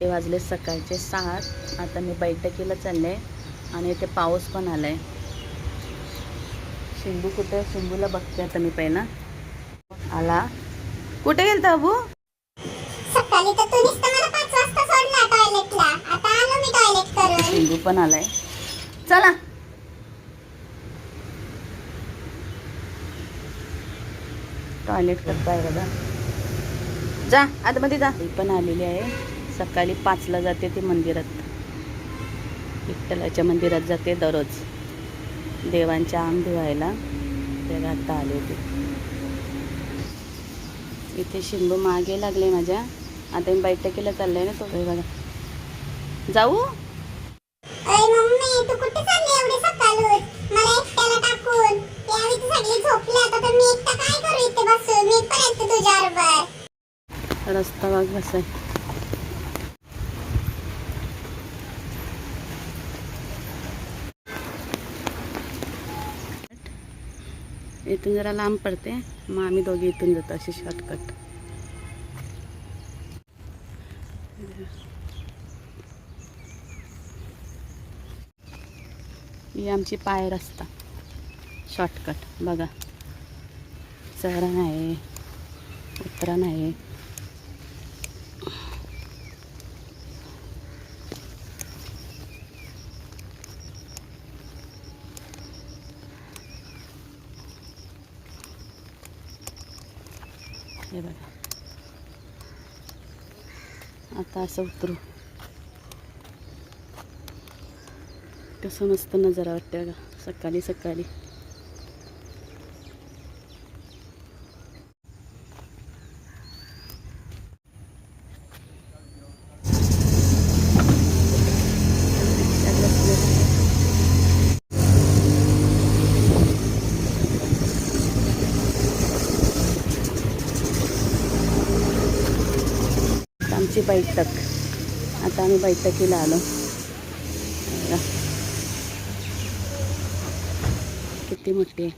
ते वाजले सकाळचे सात आता मी बैठकीला चालले आणि इथे पाऊस पण आलाय. शिंबू कुठे? शिंबूला बघते आता मी पहिला. आला. कुठे गेलता अबू? आलो शिंबू पण आलाय. चला. टॉयलेट करताय बघा. जा आतमध्ये जा. पण आलेली आहे. सकाळी पाचला जाते ती मंदिरात. विठ्ठलाच्या मंदिरात जाते दररोज. देवांच्या अंग धुवायला तेव्हा आता आले होते. इथे शिंबू मागे लागले माझ्या. आता मी बैठकीला चाललंय ना तो. बघा. जाऊ? अय मम्मी तू कुठे चालली एवढी सकाळून मला एकट्याला टाकून यावेळी तू सगळी झोपली आता तर मी एकटा काय करू इथे बसून मी पण येते तुझ्याबरोबर रस्ता बघ कसा आहे इथून जरा लांब पडते. मग आम्ही दोघे इथून जातो अशी शॉर्टकट ही आमची पाय रस्ता. शॉर्टकट बघा. चरण आहे. उतरण आहे. हे बघा. आता असं उतरू. कसं मस्त नजारा वाटते बघा. सकाळी सकाळी. आमची बैठक. आता आम्ही बैठकीला आलो. किती मोठी आहे.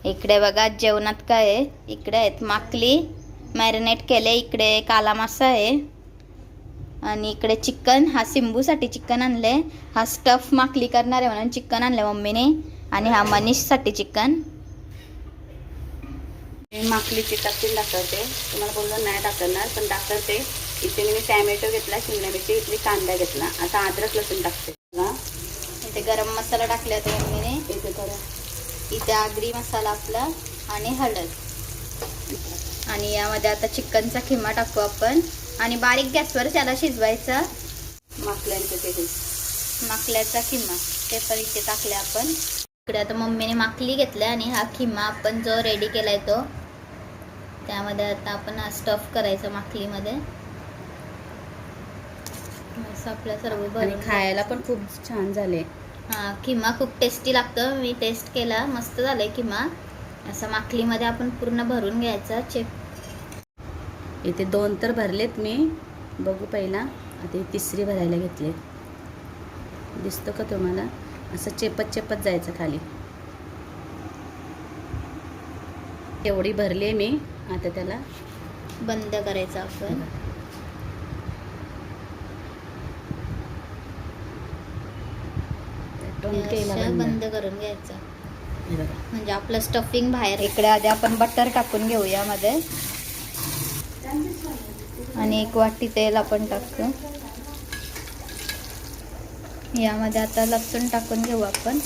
इकडे बघा जेवणात काय आहे? इकडे आहेत माकली. मॅरिनेट केले इकडे काला मासा आहे. आणि इकडे चिकन. हा सिंबूसाठी चिकन आणले हा स्टफ माकली करणार आहे म्हणून चिकन आणलं मम्मीने. आणि हा मनीषसाठी चिकन. मी माकलीची टाकून दाखवते तुम्हाला बोललो नाही दाखवणार पण दाखवते इथे मी टॅमॅटो घेतला शिमला मिरची घेतली कांदा घेतला. आता अद्रक लसूण टाकते. इथे गरम मसाला टाकला होता मम्मीने. इथे थोडं इथे आगरी मसाला आपला आणि हळद. आणि यामध्ये आता चिकनचा खिमा टाकू आपण. आणि बारीक गॅसवर त्याला शिजवायचा. माकल्यांचं ते. माकल्याचा खिमा. ते पण इथे टाकले आपण. इकडे आता मम्मीने माकली घेतल्या आणि हा खिमा आपण जो रेडी केलाय तो त्यामध्ये आता आपण स्टफ करायचं माकलीमध्ये असं आपल्या सर्व भरून खायला पण खूप छान झाले. हा किमा खूप टेस्टी लागतं. मी टेस्ट केला. मस्त झालंय किमा असं माकलीमध्ये आपण पूर्ण भरून घ्यायचा चेप इथे दोन तर भरलेत मी. बघू पहिला. आता ही तिसरी भरायला घेतली दिसतो का तुम्हाला? असं चेपत चेपत जायचं खाली. एवढी भरली मी आता त्याला बंद करायचं आपण. बंद. करून घ्यायचं. म्हणजे आपलं स्टफिंग बाहेर इकडे आधी आपण बटर टाकून घेऊ यामध्ये आणि एक वाटी तेल आपण टाकू. यामध्ये आता लसूण टाकून घेऊ आपण.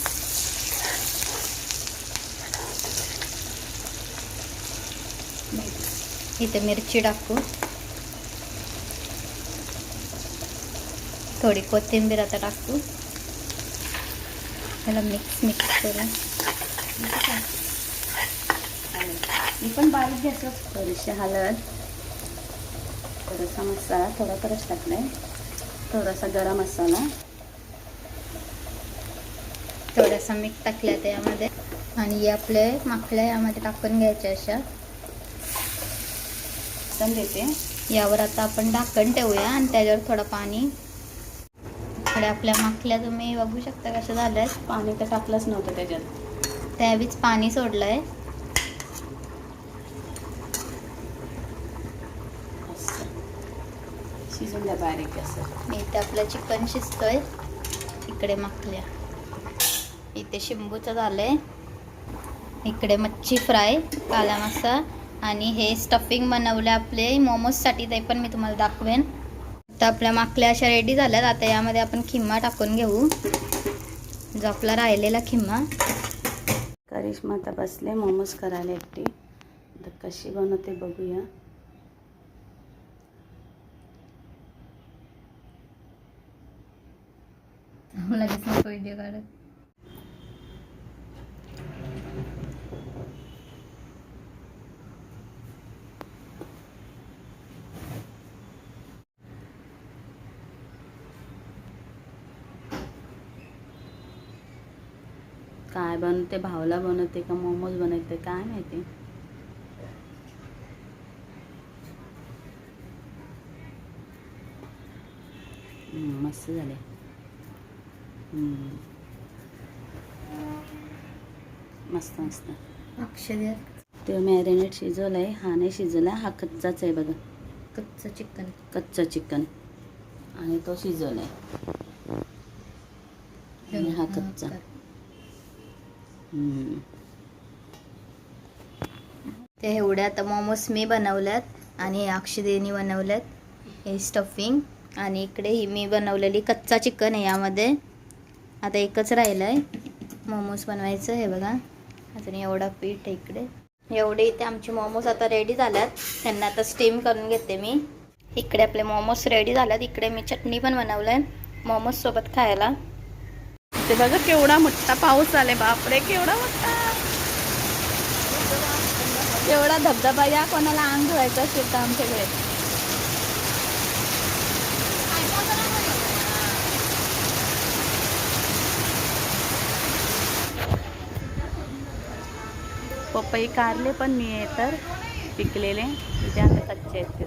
इथे मिरची टाकू. थोडी कोथिंबीर आता टाकू. त्याला मिक्स मिक्स करू मी पण बारीक घ्यायचं थोडीशी हळद. थोडासा मसाला थोडा परत टाकलाय. थोडासा गरम मसाला. थोडासा मीठ टाकलं आहे यामध्ये. आणि आपले माखल्या यामध्ये टाकून घ्यायच्या अशा. देते. यावर आता आपण ढाकण ठेवूया आणि त्याच्यावर थोडं पाणी. इकडे आपल्या माखल्या तुम्ही बघू शकता कशा झाल्या आहेत पाणी तर टाकलंच नव्हतं त्याच्यात. त्यावेळीच पाणी सोडलं आहे बारीक असं. इथे आपलं चिकन शिजतोय. इकडे माखल्या. इथे शिंबूचं झालंय. इकडे मच्छी फ्राय काला मासा आणि हे स्टफिंग बनवलं आपले मोमोजसाठी ते पण मी तुम्हाला दाखवेन. तर आपल्या माकल्या अशा रेडी झाल्यात. आता यामध्ये आपण खिम्मा टाकून घेऊ. जो आपला राहिलेला खिम्मा. करिश्मा आता बसले मोमोज करायला एकटी. तर कशी बनवते बघूया. लगेच नको व्हिडिओ काढत. काय बनवते भावला बनवते का मोमोज बनवते काय माहिती? मस्त झाले. मस्त मस्त. अक्षर ते मॅरिनेट शिजवलंय हा नाही शिजवला हा कच्चाच आहे बघा. कच्चं चिकन. कच्चा चिकन. आणि तो शिजवलाय. हा कच्चा. ते एवढ्या आता मोमोज मी बनवल्यात आणि अक्षदेनी बनवल्यात. हे स्टफिंग आणि इकडे ही मी बनवलेली कच्चा चिकन आहे यामध्ये. आता एकच राहिलं आहे मोमोज बनवायचं हे बघा. अजून एवढा पीठ आहे इकडे. एवढे इथे आमचे मोमोज आता रेडी झाल्यात. त्यांना आता स्टीम करून घेते मी. इकडे आपले मोमोज रेडी झाल्यात. इकडे मी चटणी पण बनवलं मोमोज सोबत खायला. ते बघा केवढा मोठा पाऊस आलाय बापरे केवढा मोठा. एवढा धबधबा या कोणाला अंग धुवायचा असेल तर आमच्याकडे. पपई कारले पण मी आहे तर पिकलेले. तिथे आता कच्चे आहेत ते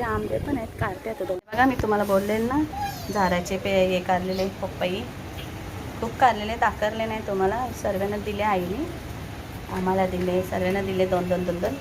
इथे आंबे पण आहेत कारते आता दोन. बघा मी तुम्हाला बोललेलं ना झाडाचे पे हे काढलेले पप्पाई. खूप काढलेले दाखरले नाही तुम्हाला. सर्वांना दिले आईने. आम्हाला दिले सर्वांना दिले दोन दोन दोन दोन.